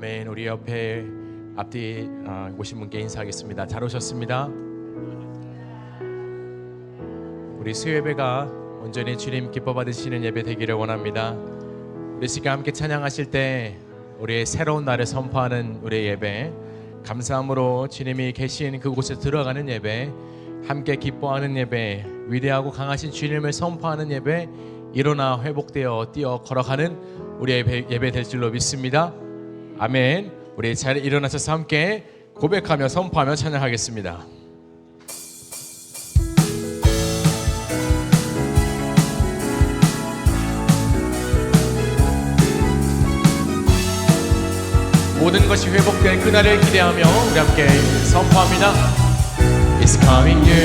아멘. 우리 옆에 앞뒤 어, 오신 분께 인사하겠습니다. 잘 오셨습니다. 우리 수요예배가 온전히 주님 기뻐 받으시는 예배 되기를 원합니다. 우리 시간 함께 찬양하실 때 우리의 새로운 날을 선포하는 우리의 예배, 감사함으로 주님이 계신 그곳에 들어가는 예배, 함께 기뻐하는 예배, 위대하고 강하신 주님을 선포하는 예배, 일어나 회복되어 뛰어 걸어가는 우리의 예배, 예배 될 줄로 믿습니다. 아멘. 우리 잘 일어나셔서 함께 고백하며 선포하며 찬양하겠습니다. 모든 것이 회복될 그날을 기대하며 우리 함께 선포합니다. It's coming new.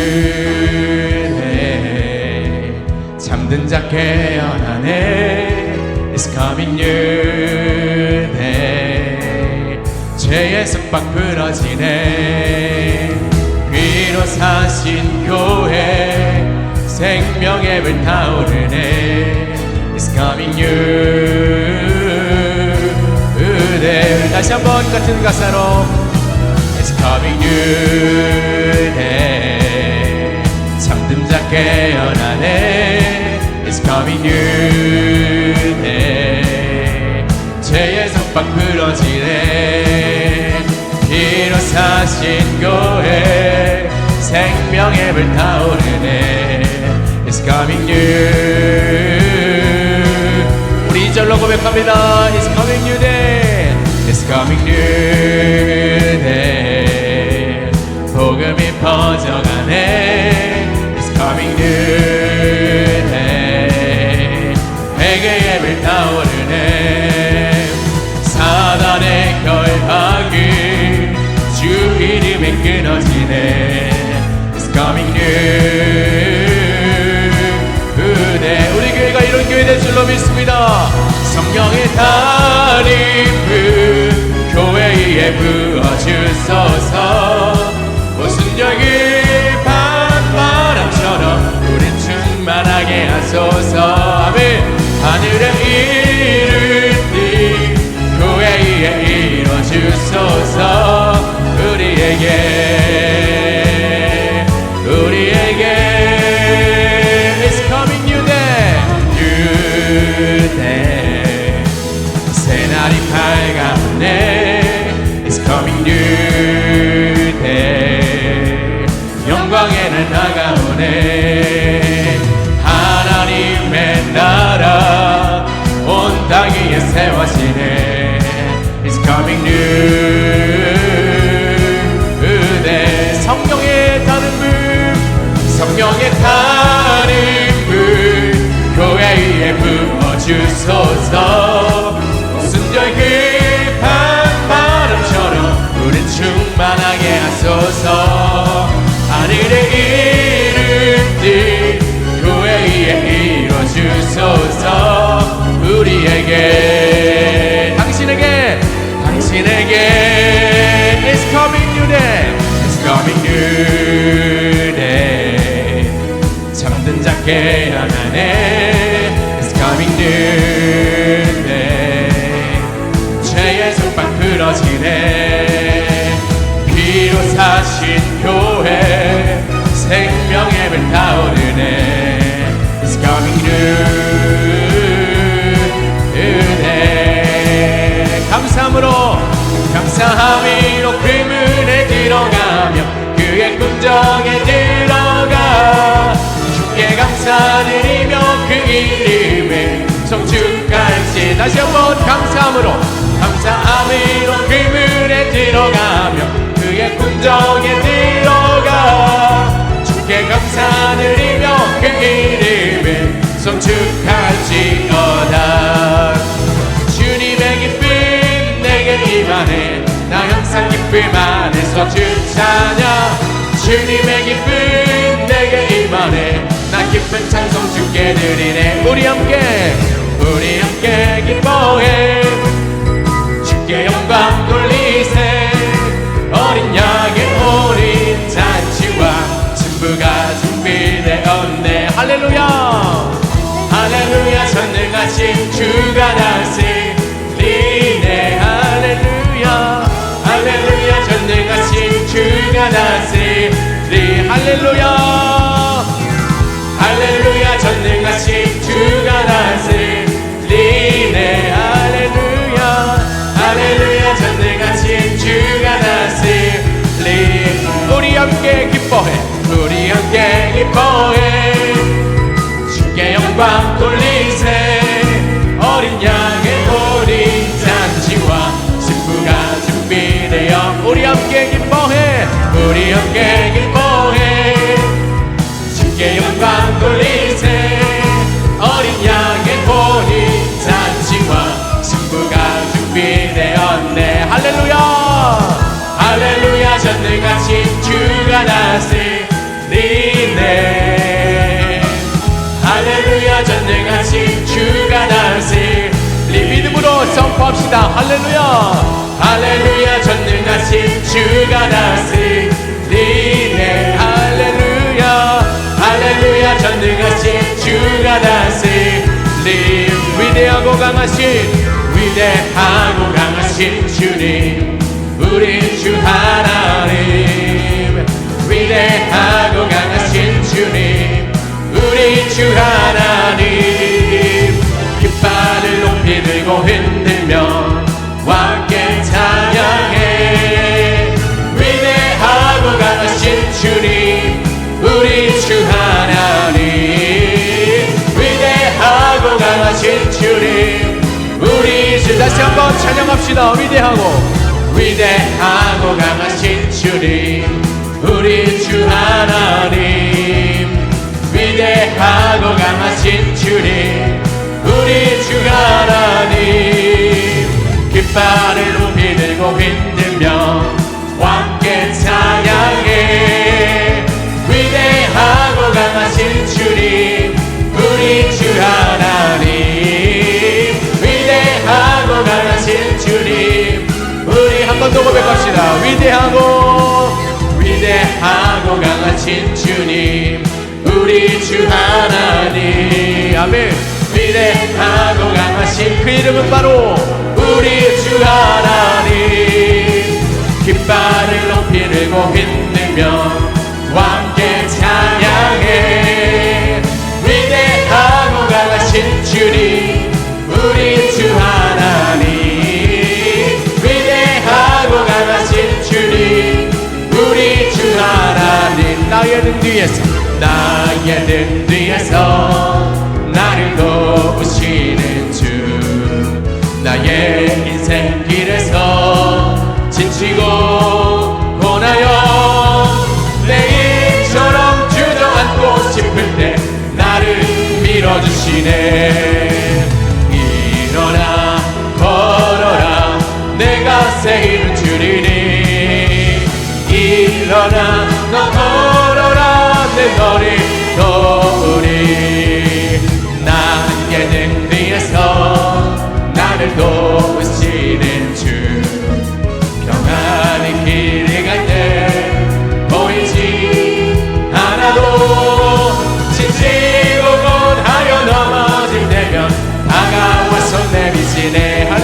잠든 자 깨어나네. It's coming new. 죄의 속박 풀어지네. 위로 사신 교회 생명의 불 타오르네. It's coming new day. 다시 한번 같은 가사로 It's coming new day 잠든 자 깨어나네 It's coming new day 죄의 속박 피로 사신 교회 생명의 불 타오르네 It's coming new 우리 이절로 고백합니다 It's coming new day It's coming new day 복음이 퍼져가네 It's coming new 줄로 믿습니다. 성령의 달임을 교회 위에 부어주소서 day 새날이 밝아오네. It's coming new day. 영광의 날 다가오네. 하나님의 나라 온 땅 위에 세워지네. It's coming new day. 성령의 불 성령의 부어 주소서. 절 급한 바람처럼 우린 충만하게 하소서. 하늘의 이름들 교회 위에 이뤄주소서. 우리에게 당신에게 당신에게. It's coming new day. It's coming new day. 잠든 자깨 풀어지네. 피로 사신 교회 생명의 불 타오르네. It's coming new day 감사함으로 감사함으로 그 문에 들어가며 그의 궁정에 들어가. 주께 감사드리며 그 이름을 성축 할지 다시 한번 감사함으로 감사함으로 그 문에 들어가며 그의 궁정에 들어가 주께 감사 드리며 그 이름을 성축할지어다. 주님의 기쁨 내게 임하네 나 항상 기쁨 안에서 주 찬양 주님의 기쁨 내게 임하네 나 기쁜 찬송 주께 드리네. 우리 함께 우리 함께 기뻐해. 주께 영광 돌리세. 어린 양의 어린 잔치와 친부가 준비되었네. 할렐루야! 할렐루야 전능하신 주가 다스리네. 할렐루야! 할렐루야 전능하신 주가 다스리. 할렐루야! 우리 함께 기뻐해. 주께 영광 돌리세. 어린 양의 본인 잔치와 신부가 준비되었네. 할렐루야! 할렐루야! 전능하신 주가 다스리네. 할렐루야! 전능하신 주가 다스리 믿음으로 선포합시다. 할렐루야! 할렐루야! 전능하신 주가 다스리 주가 다스리 위대하고 강하신 위대하고 강하신 주님 우리 주 하나님. 위대하고 강하신 주님 우리 주 하나님. 깃발을 높이 들고 흔 강하신 주님 우리 주 다시 한번 찬양합시다. 위대하고. 위대하고 강하신 주님 우리 주 하나님. 위대하고 강하신 주님 우리 주 하나님. 깃발을 높이 들고 흔들며 함께 찬양해 고백합시다. 위대하고 위대하고 강하신 주님 우리 주 하나님. 아멘. 위대하고 강하신 그 이름은 바로 우리 주 하나님. 깃발을 높이 들고 흔들며 뒤에서 나의 등 뒤에서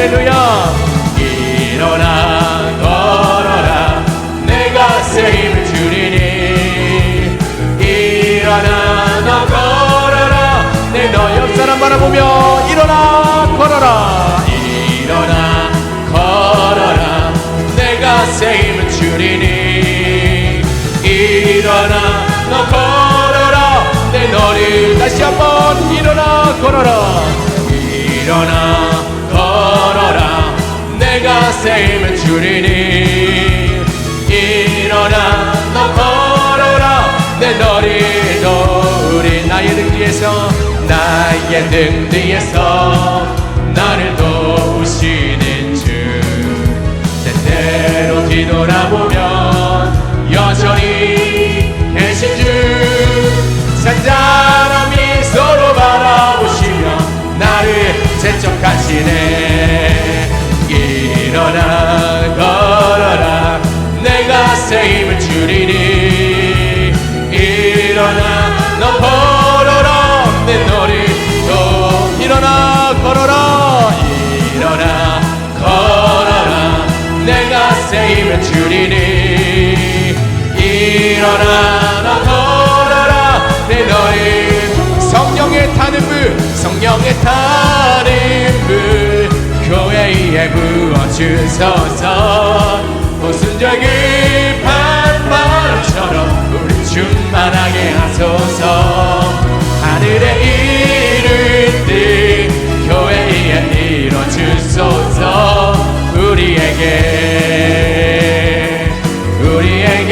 할렐루야. 일어나 걸어라. 내가 새 힘을 주리니. 일어나 너 걸어라. 내너옆 사람 바라보며 일어나 걸어라. 일어나 걸어라. 내가 새 힘을 주리니. 일어나 너 걸어라. 내 너를 다시 한번 일어나 걸어라. 일어나 내가 새 힘을 주리니 일어나 너 걸어라. 내 너를 도우리 나의 등 뒤에서 나의 등 뒤에서 나를 도우시는 주. 때때로 뒤돌아보면 여전히 계신 주. 잔잔함이 서로 바라보시며 나를 재촉하시네 일어나 걸어라. 내가 새 힘을 줄이니 일어나. 너 걸어라 내 너를 또 일어나. 걸어라 일어나. 걸어라. 내가 새 힘을 줄이니 일어나. 너 걸어라 내 너를 성령의 타는 불 성령의 타는 불 회에 부어주소서. 모순적인 반발처럼 우리 충만하게 하소서. 하늘의 일을 띠 교회에 이뤄주소서. 우리에게 우리에게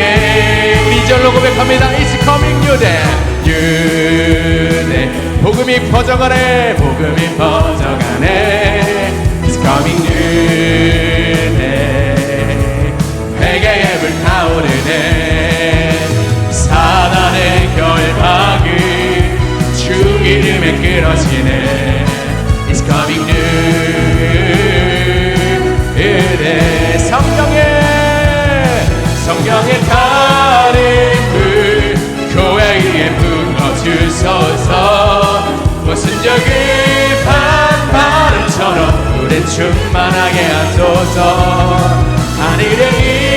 우리 절로 고백합니다. It's coming new day day 복음이 퍼져가네. 복음이 퍼져가네 사단의 결박이 주 이름에 끊어지네. It's coming 성령의 성령의 다림을 교회 위에 부어주소서 모순적인 반발음처럼 우리 충만하게 하소서. 하늘의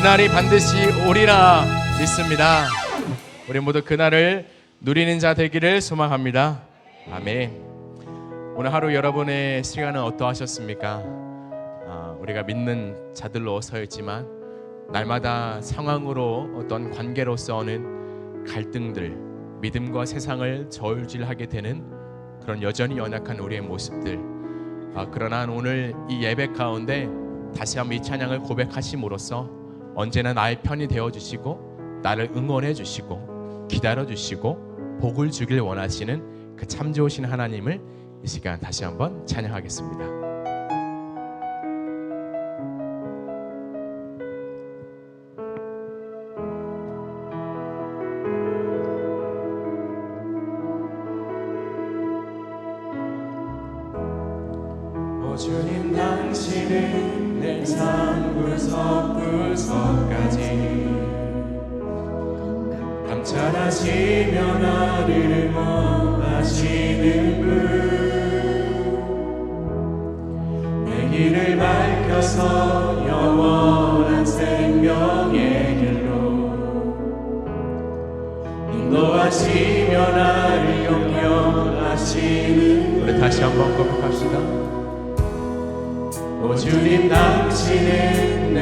그날이 반드시 오리라 믿습니다. 우리 모두 그날을 누리는 자 되기를 소망합니다. 아멘. 오늘 하루 여러분의 시간은 어떠하셨습니까? 아, 우리가 믿는 자들로 서있지만 날마다 상황으로 어떤 관계로서 오는 갈등들, 믿음과 세상을 저울질하게 되는 그런 여전히 연약한 우리의 모습들. 아, 그러나 오늘 이 예배 가운데 다시 한번 이 찬양을 고백하심으로써 언제나 나의 편이 되어 주시고 나를 응원해 주시고 기다려 주시고 복을 주길 원하시는 그 참 좋으신 하나님을 이 시간 다시 한번 찬양하겠습니다. 오 주님 당신은 내 삶구석구석까지. 감찰하시며 나를 원하시는 분 내 길을 밝혀서 영원한 생명의 길로. 인도하시며 나를 영영하시는 우리 다시 한번 고백합시다 오 주님 당신은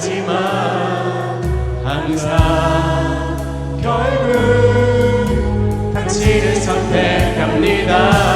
하지만 항상 결국 당신을 선택합니다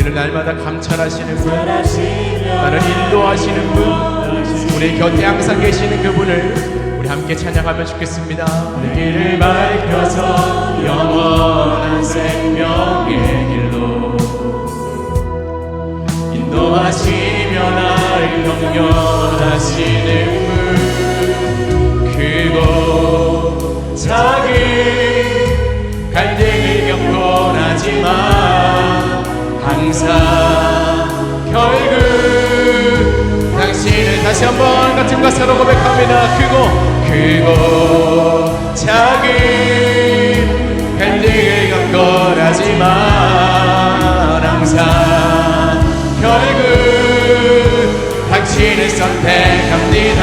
우리를 날마다 감찰하시는 분 나를 인도하시는 분 우리 곁에 항상 계시는 그분을 우리 함께 찬양하면 좋겠습니다. 길을 밝혀서 영원한 생명의 길로 인도하시며 나를 영원하시는 문 크고 작은 갈등을 겪곤 하지만 항상 결국 당신을 다시 한번 같은 가사로 고백합니다. 크고 크고 작은 갈등을 겪곤 하지만 항상 결국 당신을 선택합니다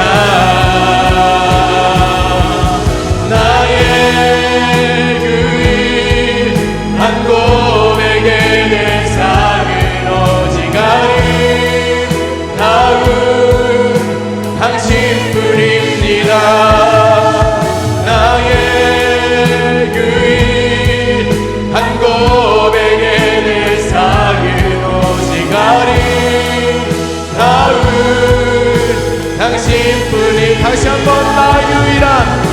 다시 한번 나의 유일한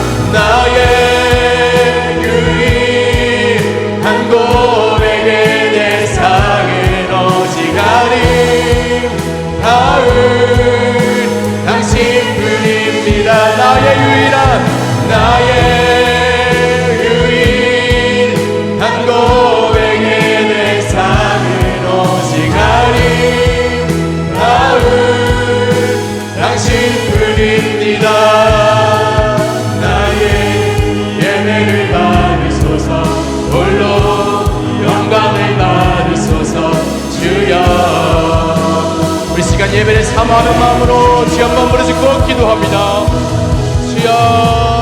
예배를 사모하는 마음으로 주 한번 부르짖고 기도합니다. 주여